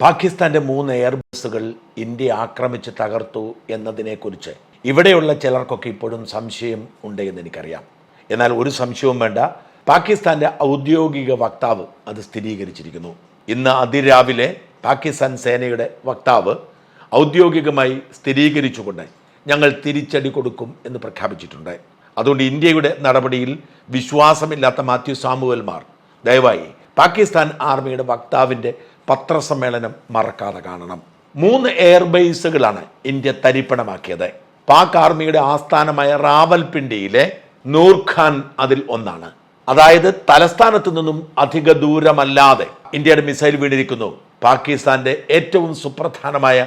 പാകിസ്ഥാന്റെ മൂന്ന് എയർബസുകൾ ഇന്ത്യ ആക്രമിച്ച് തകർത്തു എന്നതിനെക്കുറിച്ച്. ഇവിടെയുള്ള ചിലർക്കൊക്കെ ഇപ്പോഴും സംശയം ഉണ്ട് എന്ന് എനിക്കറിയാം. എന്നാൽ ഒരു സംശയവും വേണ്ട. പാകിസ്ഥാന്റെ ഔദ്യോഗിക വക്താവ് അത് സ്ഥിരീകരിച്ചിരിക്കുന്നു. ഇന്ന് അതിരാവിലെ പാകിസ്ഥാൻ സേനയുടെ വക്താവ് ഔദ്യോഗികമായി സ്ഥിരീകരിച്ചുകൊണ്ട് ഞങ്ങൾ തിരിച്ചടി കൊടുക്കും എന്ന് പ്രഖ്യാപിച്ചിട്ടുണ്ട്. അതുകൊണ്ട് ഇന്ത്യയുടെ നടപടിയിൽ വിശ്വാസമില്ലാത്ത മാത്യു സാമുവൽമാർ ദയവായി പാകിസ്ഥാൻ ആർമിയുടെ വക്താവിന്റെ പത്രസമ്മേളനം മറക്കാതെ കാണണം. മൂന്ന് എയർബേസുകളാണ് ഇന്ത്യ തരിപ്പണമാക്കിയത്. പാക് ആർമിയുടെ ആസ്ഥാനമായ റാവൽപിണ്ടിയിലെ നൂർഖാൻ അതിൽ ഒന്നാണ്. അതായത് തലസ്ഥാനത്തു നിന്നും അധിക ദൂരമല്ലാതെ ഇന്ത്യയുടെ മിസൈൽ വീണിരിക്കുന്നു. പാകിസ്ഥാന്റെ ഏറ്റവും സുപ്രധാനമായ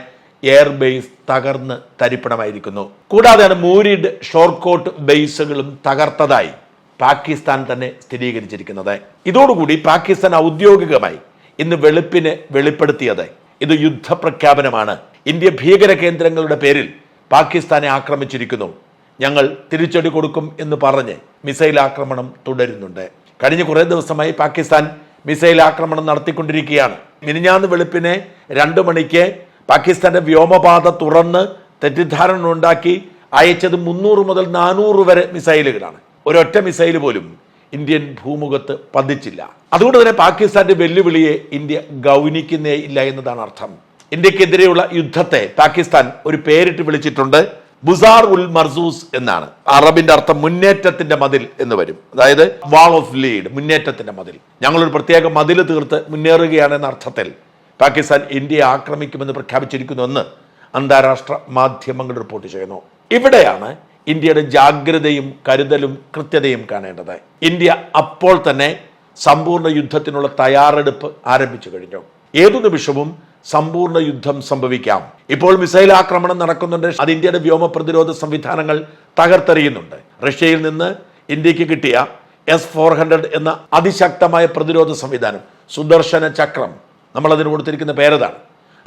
എയർബേസ് തകർന്ന് തരിപ്പണമായിരിക്കുന്നു. കൂടാതെയാണ് മൂരിഡ് ഷോർക്കോട്ട് ബേസുകളും തകർത്തതായി പാകിസ്ഥാൻ തന്നെ സ്ഥിരീകരിച്ചിരിക്കുന്നത്. ഇതോടുകൂടി പാകിസ്ഥാൻ ഔദ്യോഗികമായി ഇന്ന് വെളുപ്പിന് വെളിപ്പെടുത്തിയത്. ഇത് യുദ്ധപ്രഖ്യാപനമാണ്. ഇന്ത്യ ഭീകര കേന്ദ്രങ്ങളുടെ പേരിൽ പാകിസ്ഥാനെ ആക്രമിച്ചിരിക്കുന്നു. ഞങ്ങൾ തിരിച്ചടി കൊടുക്കും എന്ന് പറഞ്ഞ് മിസൈൽ ആക്രമണം തുടരുന്നുണ്ട്. കഴിഞ്ഞ കുറേ ദിവസമായി പാകിസ്ഥാൻ മിസൈൽ ആക്രമണം നടത്തിക്കൊണ്ടിരിക്കുകയാണ്. മിനിഞ്ഞാന്ന് വെളുപ്പിനെ രണ്ടു മണിക്ക് പാകിസ്ഥാന്റെ വ്യോമപാത തുറന്ന് തെറ്റിദ്ധാരണ ഉണ്ടാക്കി അയച്ചത് മുന്നൂറ് മുതൽ നാനൂറ് വരെ മിസൈലുകളാണ്. ഒരൊറ്റ മിസൈൽ പോലും ഇന്ത്യൻ ഭൂമുഖത്ത് പതിച്ചില്ല. അതുകൊണ്ട് തന്നെ പാകിസ്ഥാന്റെ വെല്ലുവിളിയെ ഇന്ത്യ ഗൗനിക്കുന്നേ ഇല്ല എന്നതാണ് അർത്ഥം. ഇന്ത്യക്കെതിരെയുള്ള യുദ്ധത്തെ പാകിസ്ഥാൻ ഒരു പേരിട്ട് വിളിച്ചിട്ടുണ്ട് ബുസാർ ഉൽ മർസൂസ് എന്നാണ്. അറബിന്റെ അർത്ഥം മുന്നേറ്റത്തിന്റെ മതിൽ എന്ന് വരും. അതായത് വാൾ ഓഫ് ലീഡ് മുന്നേറ്റത്തിന്റെ മതിൽ. ഞങ്ങളൊരു പ്രത്യേക മതിൽ തീർത്ത് മുന്നേറുകയാണ് എന്ന അർത്ഥത്തിൽ പാകിസ്ഥാൻ ഇന്ത്യയെ ആക്രമിക്കുമെന്ന് പ്രഖ്യാപിച്ചിരിക്കുന്നു എന്ന് അന്താരാഷ്ട്ര മാധ്യമങ്ങൾ റിപ്പോർട്ട് ചെയ്യുന്നു. ഇവിടെയാണ് ഇന്ത്യയുടെ ജാഗ്രതയും കരുതലും കൃത്യതയും കാണേണ്ടത് ഇന്ത്യ അപ്പോൾ തന്നെ സമ്പൂർണ യുദ്ധത്തിനുള്ള തയ്യാറെടുപ്പ് ആരംഭിച്ചു കഴിഞ്ഞു. ഏതു നിമിഷവും സമ്പൂർണ യുദ്ധം സംഭവിക്കാം. ഇപ്പോൾ മിസൈൽ ആക്രമണം നടക്കുന്നുണ്ട്. അത് ഇന്ത്യയുടെ വ്യോമ പ്രതിരോധ സംവിധാനങ്ങൾ തകർത്തെറിയുന്നുണ്ട്. റഷ്യയിൽ നിന്ന് ഇന്ത്യയ്ക്ക് കിട്ടിയ എസ് ഫോർ ഹൺഡ്രഡ് എന്ന അതിശക്തമായ പ്രതിരോധ സംവിധാനം സുദർശന ചക്രം നമ്മൾ അതിന് കൊടുത്തിരിക്കുന്ന പേരതാണ്.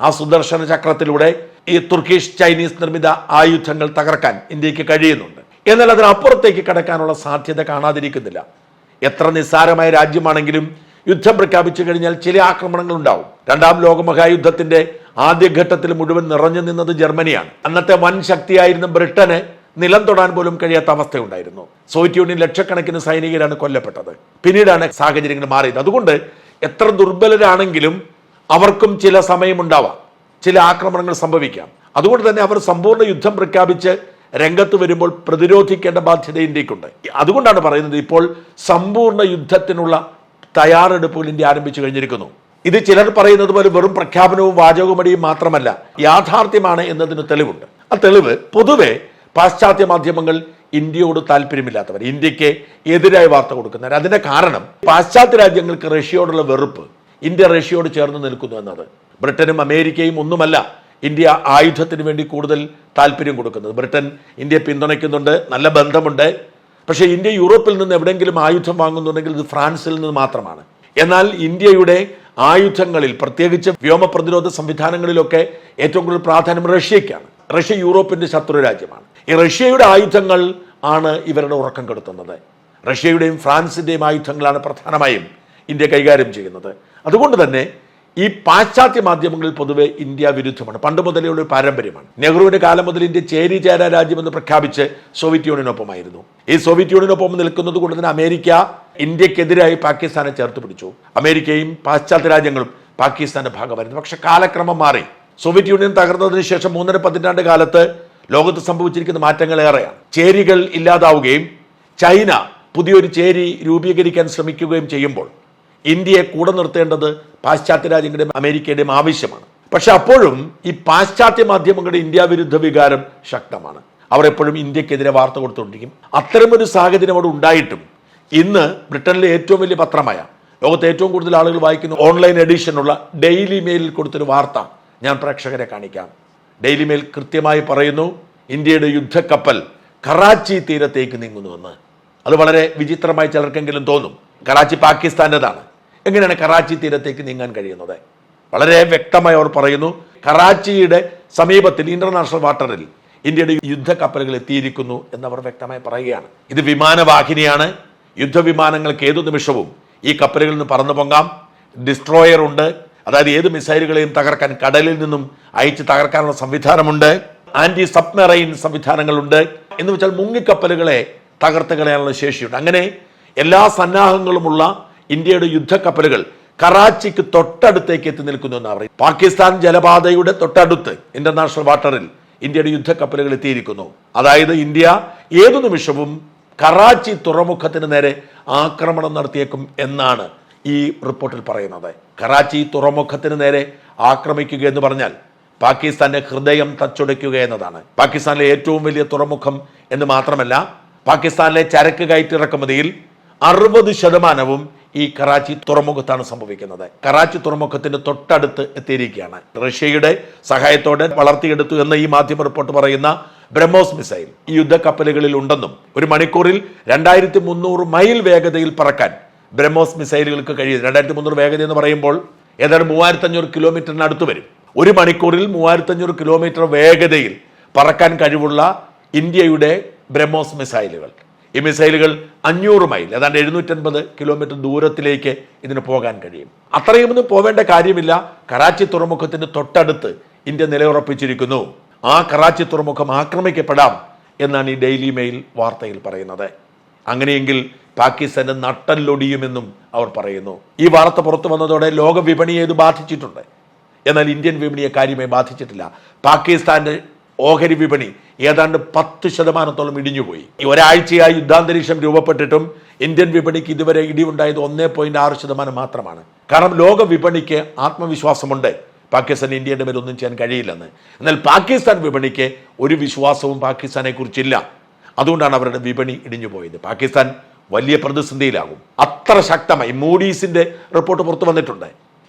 ആ സുദർശന ചക്രത്തിലൂടെ ഈ തുർക്കിഷ് ചൈനീസ് നിർമ്മിത ആയുധങ്ങൾ തകർക്കാൻ ഇന്ത്യയ്ക്ക് കഴിയുന്നുണ്ട്. എന്നാൽ അതിനപ്പുറത്തേക്ക് കടക്കാനുള്ള സാധ്യത കാണാതിരിക്കുന്നില്ല. എത്ര നിസ്സാരമായ രാജ്യമാണെങ്കിലും യുദ്ധം പ്രഖ്യാപിച്ചു കഴിഞ്ഞാൽ ചില ആക്രമണങ്ങൾ ഉണ്ടാവും. രണ്ടാം ലോകമഹായുദ്ധത്തിന്റെ ആദ്യഘട്ടത്തിൽ മുഴുവൻ നിറഞ്ഞു നിന്നത് ജർമ്മനിയാണ്. അന്നത്തെ വൻ ശക്തിയായിരുന്ന ബ്രിട്ടന് നിലം തൊടാൻ പോലും കഴിയാത്ത അവസ്ഥയുണ്ടായിരുന്നു. സോവിയറ്റ് യൂണിയൻ ലക്ഷക്കണക്കിന് സൈനികരാണ് കൊല്ലപ്പെട്ടത്. പിന്നീടാണ് സാഹചര്യങ്ങൾ മാറിയത്. അതുകൊണ്ട് എത്ര ദുർബലരാണെങ്കിലും അവർക്കും ചില സമയമുണ്ടാവാം. ചില ആക്രമണങ്ങൾ സംഭവിക്കാം. അതുകൊണ്ട് തന്നെ അവർ സമ്പൂർണ യുദ്ധം പ്രഖ്യാപിച്ച് രംഗത്ത് വരുമ്പോൾ പ്രതിരോധിക്കേണ്ട ബാധ്യത ഇന്ത്യക്കുണ്ട്. അതുകൊണ്ടാണ് പറയുന്നത് ഇപ്പോൾ സമ്പൂർണ യുദ്ധത്തിനുള്ള തയ്യാറെടുപ്പുകൾ ഇന്ത്യ ആരംഭിച്ചു കഴിഞ്ഞിരിക്കുന്നു. ഇത് ചിലർ പറയുന്നത് പോലെ വെറും പ്രഖ്യാപനവും വാചകമടിയും മാത്രമല്ല യാഥാർത്ഥ്യമാണ് എന്നതിന് തെളിവുണ്ട്. ആ തെളിവ് പൊതുവെ പാശ്ചാത്യ മാധ്യമങ്ങൾ ഇന്ത്യയോട് താല്പര്യമില്ലാത്തവർ ഇന്ത്യയ്ക്ക് എതിരായ വാർത്ത കൊടുക്കുന്നവർ. അതിന്റെ കാരണം പാശ്ചാത്യ രാജ്യങ്ങൾക്ക് റഷ്യയോടുള്ള വെറുപ്പ് ഇന്ത്യ റഷ്യയോട് ചേർന്ന് നിൽക്കുന്നു എന്നത്. ബ്രിട്ടനും അമേരിക്കയും ഒന്നുമല്ല ഇന്ത്യ ആയുധത്തിന് വേണ്ടി കൂടുതൽ താല്പര്യം കൊടുക്കുന്നത്. ബ്രിട്ടൻ ഇന്ത്യയെ പിന്തുണയ്ക്കുന്നുണ്ട് നല്ല ബന്ധമുണ്ട്. പക്ഷേ ഇന്ത്യ യൂറോപ്പിൽ നിന്ന് എവിടെയെങ്കിലും ആയുധം വാങ്ങുന്നുണ്ടെങ്കിൽ ഇത് ഫ്രാൻസിൽ നിന്ന് മാത്രമാണ്. എന്നാൽ ഇന്ത്യയുടെ ആയുധങ്ങളിൽ പ്രത്യേകിച്ച് വ്യോമ പ്രതിരോധ സംവിധാനങ്ങളിലൊക്കെ ഏറ്റവും കൂടുതൽ പ്രാധാന്യം റഷ്യയ്ക്കാണ്. റഷ്യ യൂറോപ്പിന്റെ ശത്രു രാജ്യമാണ്. ഈ റഷ്യയുടെ ആയുധങ്ങൾ ആണ് ഇവരുടെ ഉറക്കം കെടുത്തുന്നത്. റഷ്യയുടെയും ഫ്രാൻസിന്റെയും ആയുധങ്ങളാണ് പ്രധാനമായും ഇന്ത്യ കൈകാര്യം ചെയ്യുന്നത്. അതുകൊണ്ട് തന്നെ ഈ പാശ്ചാത്യ മാധ്യമങ്ങളിൽ പൊതുവെ ഇന്ത്യ വിരുദ്ധമാണ്. പണ്ട് മുതലേ ഒരു പാരമ്പര്യമാണ്. നെഹ്റുവിന്റെ കാലം മുതൽ ഇന്ത്യ ചേരി ചേരാ രാജ്യമെന്ന് പ്രഖ്യാപിച്ച് സോവിയറ്റ് യൂണിയനൊപ്പമായിരുന്നു. ഈ സോവിയറ്റ് യൂണിയനൊപ്പം നിൽക്കുന്നത് കൊണ്ട് തന്നെ അമേരിക്ക ഇന്ത്യക്കെതിരായി പാകിസ്ഥാനെ ചേർത്ത് പിടിച്ചു. അമേരിക്കയും പാശ്ചാത്യ രാജ്യങ്ങളും പാകിസ്ഥാന്റെ ഭാഗമായിരുന്നു. പക്ഷെ കാലക്രമം മാറി. സോവിയറ്റ് യൂണിയൻ തകർന്നതിന് ശേഷം മൂന്നര പതിറ്റാണ്ട് കാലത്ത് ലോകത്ത് സംഭവിച്ചിരിക്കുന്ന മാറ്റങ്ങൾ ഏറെയാണ്. ചേരികൾ ഇല്ലാതാവുകയും ചൈന പുതിയൊരു ചേരി രൂപീകരിക്കാൻ ശ്രമിക്കുകയും ചെയ്യുമ്പോൾ ഇന്ത്യയെ കൂടെ നിർത്തേണ്ടത് പാശ്ചാത്യ രാജ്യങ്ങളുടെയും അമേരിക്കയുടെയും ആവശ്യമാണ്. പക്ഷെ അപ്പോഴും ഈ പാശ്ചാത്യ മാധ്യമങ്ങളുടെ ഇന്ത്യ വിരുദ്ധ വികാരം ശക്തമാണ്. അവർ എപ്പോഴും ഇന്ത്യക്കെതിരെ വാർത്ത കൊടുത്തുകൊണ്ടിരിക്കും. അത്തരമൊരു സാഹചര്യം അവിടെ ഉണ്ടായിട്ടും ഇന്ന് ബ്രിട്ടനിലെ ഏറ്റവും വലിയ പത്രമായ ലോകത്തെ ഏറ്റവും കൂടുതൽ ആളുകൾ വായിക്കുന്ന ഓൺലൈൻ എഡിഷനുള്ള ഡെയിലി മെയിലിൽ കൊടുത്തൊരു വാർത്ത ഞാൻ പ്രേക്ഷകരെ കാണിക്കാം. ഡെയിലി മെയിൽ കൃത്യമായി പറയുന്നു ഇന്ത്യയുടെ യുദ്ധക്കപ്പൽ കറാച്ചി തീരത്തേക്ക് നീങ്ങുന്നുവെന്ന്. അത് വളരെ വിചിത്രമായി ചിലർക്കെങ്കിലും തോന്നും. കറാച്ചി പാകിസ്ഥാന്റെതാണ്. എങ്ങനെയാണ് കറാച്ചി തീരത്തേക്ക് നീങ്ങാൻ കഴിയുന്നത്? വളരെ വ്യക്തമായി അവർ പറയുന്നു കറാച്ചിയുടെ സമീപത്തിൽ ഇന്റർനാഷണൽ വാട്ടറിൽ ഇന്ത്യയുടെ യുദ്ധ കപ്പലുകൾ എത്തിയിരിക്കുന്നു എന്നവർ വ്യക്തമായി പറയുകയാണ്. ഇത് വിമാനവാഹിനിയാണ്. യുദ്ധവിമാനങ്ങൾക്ക് ഏതു നിമിഷവും ഈ കപ്പലുകളിൽ നിന്ന് പറന്നു പൊങ്ങാം. ഡിസ്ട്രോയർ ഉണ്ട്. അതായത് ഏത് മിസൈലുകളെയും തകർക്കാൻ കടലിൽ നിന്നും അയച്ച് തകർക്കാനുള്ള സംവിധാനമുണ്ട്. ആന്റി സബ്മറൈൻ സംവിധാനങ്ങളുണ്ട്. എന്ന് വെച്ചാൽ മുങ്ങിക്കപ്പലുകളെ തകർത്ത് കളയാനുള്ള ശേഷിയുണ്ട്. അങ്ങനെ എല്ലാ സന്നാഹങ്ങളുമുള്ള ഇന്ത്യയുടെ യുദ്ധക്കപ്പലുകൾ കറാച്ചിക്ക് തൊട്ടടുത്തേക്ക് എത്തി നിൽക്കുന്നു എന്നാണ് പറയുന്നത്. പാകിസ്ഥാൻ ജലപാതയുടെ തൊട്ടടുത്ത് ഇന്റർനാഷണൽ വാട്ടറിൽ ഇന്ത്യയുടെ യുദ്ധക്കപ്പലുകൾ എത്തിയിരിക്കുന്നു. അതായത് ഇന്ത്യ ഏതു നിമിഷവും കറാച്ചി തുറമുഖത്തിന് നേരെ ആക്രമണം നടത്തിയേക്കും എന്നാണ് ഈ റിപ്പോർട്ടിൽ പറയുന്നത്. കറാച്ചി തുറമുഖത്തിന് നേരെ ആക്രമിക്കുക എന്ന് പറഞ്ഞാൽ പാകിസ്ഥാന്റെ ഹൃദയം തച്ചുടയ്ക്കുക എന്നതാണ്. പാകിസ്ഥാനിലെ ഏറ്റവും വലിയ തുറമുഖം എന്ന് മാത്രമല്ല പാകിസ്ഥാനിലെ ചരക്ക് കയറ്റിറക്കുമതിയിൽ അറുപത് ശതമാനവും ഈ കറാച്ചി തുറമുഖത്താണ് സംഭവിക്കുന്നത്. കറാച്ചി തുറമുഖത്തിന്റെ തൊട്ടടുത്ത് എത്തിയിരിക്കുകയാണ്. റഷ്യയുടെ സഹായത്തോടെ വളർത്തിയെടുത്തു എന്ന് ഈ മാധ്യമ റിപ്പോർട്ട് പറയുന്ന ബ്രഹ്മോസ് മിസൈൽ ഈ യുദ്ധക്കപ്പലുകളിൽ ഉണ്ടെന്നും ഒരു മണിക്കൂറിൽ രണ്ടായിരത്തി മുന്നൂറ് മൈൽ വേഗതയിൽ പറക്കാൻ ബ്രഹ്മോസ് മിസൈലുകൾക്ക് കഴിയും. രണ്ടായിരത്തി മുന്നൂറ് വേഗത എന്ന് പറയുമ്പോൾ ഏതാണ്ട് മൂവായിരത്തി അഞ്ഞൂറ് കിലോമീറ്ററിന് അടുത്ത് വരും. ഒരു മണിക്കൂറിൽ മൂവായിരത്തി അഞ്ഞൂറ് കിലോമീറ്റർ വേഗതയിൽ പറക്കാൻ കഴിവുള്ള ഇന്ത്യയുടെ ബ്രഹ്മോസ് മിസൈലുകൾ. ഈ മിസൈലുകൾ അഞ്ഞൂറ് മൈൽ ഏതാണ്ട് എഴുന്നൂറ്റൻപത് കിലോമീറ്റർ ദൂരത്തിലേക്ക് ഇതിന് പോകാൻ കഴിയും. അത്രയുമൊന്നും പോവേണ്ട കാര്യമില്ല. കറാച്ചി തുറമുഖത്തിന് തൊട്ടടുത്ത് ഇന്ത്യ നിലയുറപ്പിച്ചിരിക്കുന്നു. ആ കറാച്ചി തുറമുഖം ആക്രമിക്കപ്പെടാം എന്നാണ് ഈ ഡെയിലി മെയിൽ വാർത്തയിൽ പറയുന്നത്. അങ്ങനെയെങ്കിൽ പാകിസ്ഥാന്റെ നട്ടല്ലൊടിയുമെന്നും അവർ പറയുന്നു. ഈ വാർത്ത പുറത്തു വന്നതോടെ ലോക വിപണിയെ ഇത് ബാധിച്ചിട്ടുണ്ട്? എന്നാൽ ഇന്ത്യൻ വിപണിയെ കാര്യമായി ബാധിച്ചിട്ടില്ല. പാകിസ്ഥാന്റെ ഓഹരി വിപണി ഏതാണ്ട് പത്ത് ശതമാനത്തോളം ഇടിഞ്ഞുപോയി. ഒരാഴ്ചയായി യുദ്ധാന്തരീക്ഷം രൂപപ്പെട്ടിട്ടും ഇന്ത്യൻ വിപണിക്ക് ഇതുവരെ ഇടിവുണ്ടായത് ഒന്നേ പോയിന്റ് ആറ് ശതമാനം മാത്രമാണ്. കാരണം ലോക വിപണിക്ക് ആത്മവിശ്വാസമുണ്ട്. പാകിസ്ഥാൻ ഇന്ത്യയുടെ മേൽ ഒന്നും ചെയ്യാൻ കഴിയില്ലെന്ന്. എന്നാൽ പാകിസ്ഥാൻ വിപണിക്ക് ഒരു വിശ്വാസവും പാകിസ്ഥാനെ കുറിച്ചില്ല അതുകൊണ്ടാണ് അവരുടെ വിപണി ഇടിഞ്ഞു പോയത് പാകിസ്ഥാൻ വലിയ പ്രതിസന്ധിയിലാകും. അത്ര ശക്തമായി മൂഡീസിന്റെ റിപ്പോർട്ട് പുറത്തു വന്നിട്ടുണ്ട്.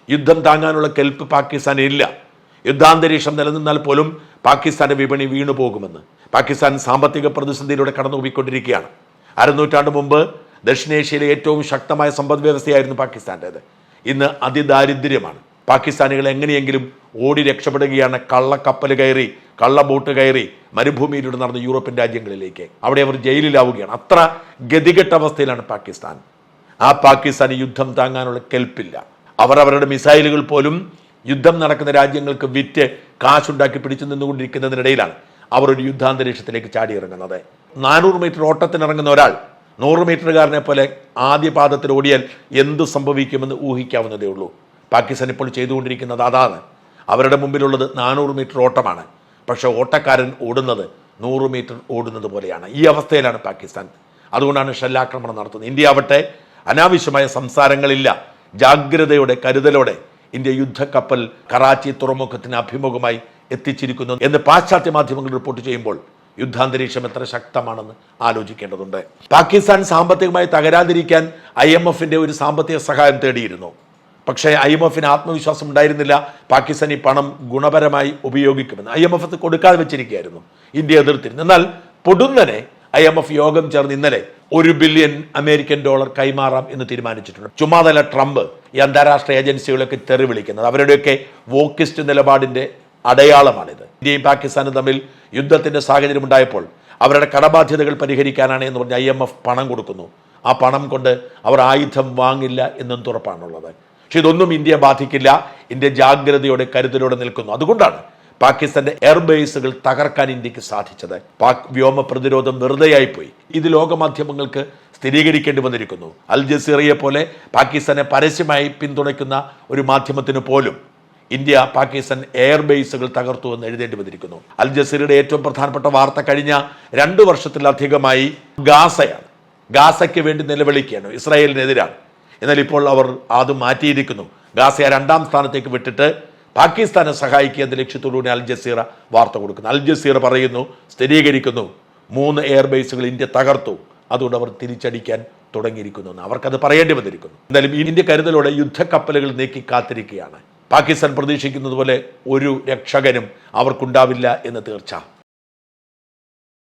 യുദ്ധം താങ്ങാനുള്ള കെൽപ്പ് പാകിസ്ഥാനില്ല യുദ്ധാന്തരീക്ഷം നിലനിന്നാൽ പോലും പാകിസ്ഥാന്റെ വിപണി വീണു പോകുമെന്ന്. പാകിസ്ഥാൻ സാമ്പത്തിക പ്രതിസന്ധിയിലൂടെ കടന്നുപോയിക്കൊണ്ടിരിക്കുകയാണ്. അരനൂറ്റാണ്ട് മുമ്പ് ദക്ഷിണേഷ്യയിലെ ഏറ്റവും ശക്തമായ സമ്പദ് വ്യവസ്ഥയായിരുന്നു പാകിസ്ഥാന്റേത് ഇന്ന് അതിദാരിദ്ര്യമാണ്. പാകിസ്ഥാനികൾ എങ്ങനെയെങ്കിലും ഓടി രക്ഷപ്പെടുകയാണ്. കള്ളക്കപ്പൽ കയറി കള്ള ബോട്ട് കയറി മരുഭൂമിയിലൂടെ നടന്ന യൂറോപ്യൻ രാജ്യങ്ങളിലേക്ക്. അവിടെ അവർ ജയിലിലാവുകയാണ്. അത്ര ഗതികെട്ട അവസ്ഥയിലാണ് പാകിസ്ഥാൻ. ആ പാകിസ്ഥാന് യുദ്ധം താങ്ങാനുള്ള കെൽപ്പില്ല. അവർ അവരുടെ മിസൈലുകൾ പോലും യുദ്ധം നടക്കുന്ന രാജ്യങ്ങൾക്ക് വിറ്റ് കാശുണ്ടാക്കി പിടിച്ചു നിന്നുകൊണ്ടിരിക്കുന്നതിനിടയിലാണ് അവർ ഒരു യുദ്ധാന്തരീക്ഷത്തിലേക്ക് ചാടിയിറങ്ങുന്നത്. നാനൂറ് മീറ്റർ ഓട്ടത്തിനിറങ്ങുന്ന ഒരാൾ നൂറ് മീറ്ററുകാരനെ പോലെ ആദ്യ പാദത്തിൽ ഓടിയാൽ എന്ത് സംഭവിക്കുമെന്ന് ഊഹിക്കാവുന്നതേ ഉള്ളൂ. പാകിസ്ഥാൻ ഇപ്പോൾ ചെയ്തുകൊണ്ടിരിക്കുന്നത് അതാണ്. അവരുടെ മുമ്പിലുള്ളത് നാനൂറ് മീറ്റർ ഓട്ടമാണ്. പക്ഷേ ഓട്ടക്കാരൻ ഓടുന്നത് നൂറ് മീറ്റർ ഓടുന്നത് പോലെയാണ്. ഈ അവസ്ഥയിലാണ് പാകിസ്ഥാൻ. അതുകൊണ്ടാണ് ഷെല്ലാക്രമണം നടത്തുന്നത്. ഇന്ത്യ ആവട്ടെ അനാവശ്യമായ സംസാരങ്ങളില്ല. ജാഗ്രതയോടെ കരുതലോടെ ഇന്ത്യ യുദ്ധക്കപ്പൽ കറാച്ചി തുറമുഖത്തിന് അഭിമുഖമായി എത്തിച്ചിരിക്കുന്നു എന്ന് പാശ്ചാത്യ മാധ്യമങ്ങൾ റിപ്പോർട്ട് ചെയ്യുമ്പോൾ യുദ്ധാന്തരീക്ഷം എത്ര ശക്തമാണെന്ന് ആലോചിക്കേണ്ടതുണ്ട്. പാകിസ്ഥാൻ സാമ്പത്തികമായി തകരാതിരിക്കാൻ ഐ എം എഫിന്റെ ഒരു സാമ്പത്തിക സഹായം തേടിയിരുന്നു. പക്ഷേ ഐ എം എഫിന് ആത്മവിശ്വാസം ഉണ്ടായിരുന്നില്ല. പാകിസ്ഥാൻ ഈ പണം ഗുണപരമായി ഉപയോഗിക്കുമെന്ന് ഐ എം എഫ് കൊടുക്കാതെ വെച്ചിരിക്കുകയായിരുന്നു ഇന്ത്യ എതിർത്തിരുന്നു. എന്നാൽ പൊടുന്നനെ ഐ എം എഫ് യോഗം ചേർന്ന് ഇന്നലെ ഒരു ബില്യൺ അമേരിക്കൻ ഡോളർ കൈമാറാം എന്ന് തീരുമാനിച്ചിട്ടുണ്ട്. ചുമ്മാതല ട്രംപ് ഈ അന്താരാഷ്ട്ര ഏജൻസികളൊക്കെ തെറി വിളിക്കുന്നത്. അവരുടെയൊക്കെ വോക്കിസ്റ്റ് നിലപാടിന്റെ അടയാളമാണിത്. ഇന്ത്യയും പാകിസ്ഥാനും തമ്മിൽ യുദ്ധത്തിന്റെ സാഹചര്യം ഉണ്ടായപ്പോൾ അവരുടെ കടബാധ്യതകൾ പരിഹരിക്കാനാണ് എന്ന് പറഞ്ഞ് ഐ എം എഫ് പണം കൊടുക്കുന്നു. ആ പണം കൊണ്ട് അവർ ആയുധം വാങ്ങില്ല എന്നും തുറപ്പാണുള്ളത്. പക്ഷെ ഇതൊന്നും ഇന്ത്യയെ ബാധിക്കില്ല. ഇന്ത്യ ജാഗ്രതയോടെ കരുതലോടെ നിൽക്കുന്നു. അതുകൊണ്ടാണ് പാകിസ്ഥാന്റെ എയർബേസുകൾ തകർക്കാൻ ഇന്ത്യയ്ക്ക് സാധിച്ചത്. പാക് വ്യോമ പ്രതിരോധം വെറുതെയായി പോയി ഇത് ലോകമാധ്യമങ്ങൾക്ക് സ്ഥിരീകരിക്കേണ്ടി വന്നിരിക്കുന്നു. അൽ ജസീറയെ പോലെ പാകിസ്ഥാനെ പരസ്യമായി പിന്തുണയ്ക്കുന്ന ഒരു മാധ്യമത്തിന് പോലും ഇന്ത്യ പാകിസ്ഥാൻ എയർബേസുകൾ തകർത്തു എന്ന് എഴുതേണ്ടി വന്നിരിക്കുന്നു. അൽ ജസീറയുടെ ഏറ്റവും പ്രധാനപ്പെട്ട വാർത്ത കഴിഞ്ഞ രണ്ടു വർഷത്തിലധികമായി ഗാസയാണ്. ഗാസയ്ക്ക് വേണ്ടി നിലവിളിക്കുകയാണ്. ഇസ്രായേലിനെതിരാണ്. എന്നാൽ ഇപ്പോൾ അവർ അത് മാറ്റിയിരിക്കുന്നു. ഗാസയെ രണ്ടാം സ്ഥാനത്തേക്ക് വിട്ടിട്ട് പാകിസ്ഥാനെ സഹായിക്കുക എന്ന ലക്ഷ്യത്തോടുകൂടി അൽ ജസീറ വാർത്ത കൊടുക്കുന്നു. അൽ ജസീറ പറയുന്നു സ്ഥിരീകരിക്കുന്നു. മൂന്ന് എയർബേസുകൾ ഇന്ത്യ തകർത്തു. അതുകൊണ്ട് അവർ തിരിച്ചടിക്കാൻ തുടങ്ങിയിരിക്കുന്നു എന്ന് അവർക്കത് പറയേണ്ടി വന്നിരിക്കുന്നു. എന്തായാലും ഇന്ത്യ കരുതലോടെ യുദ്ധക്കപ്പലുകൾ നീക്കി കാത്തിരിക്കുകയാണ്. പാകിസ്ഥാൻ പ്രതീക്ഷിക്കുന്നത് പോലെ ഒരു രക്ഷകനും അവർക്കുണ്ടാവില്ല എന്ന് തീർച്ച.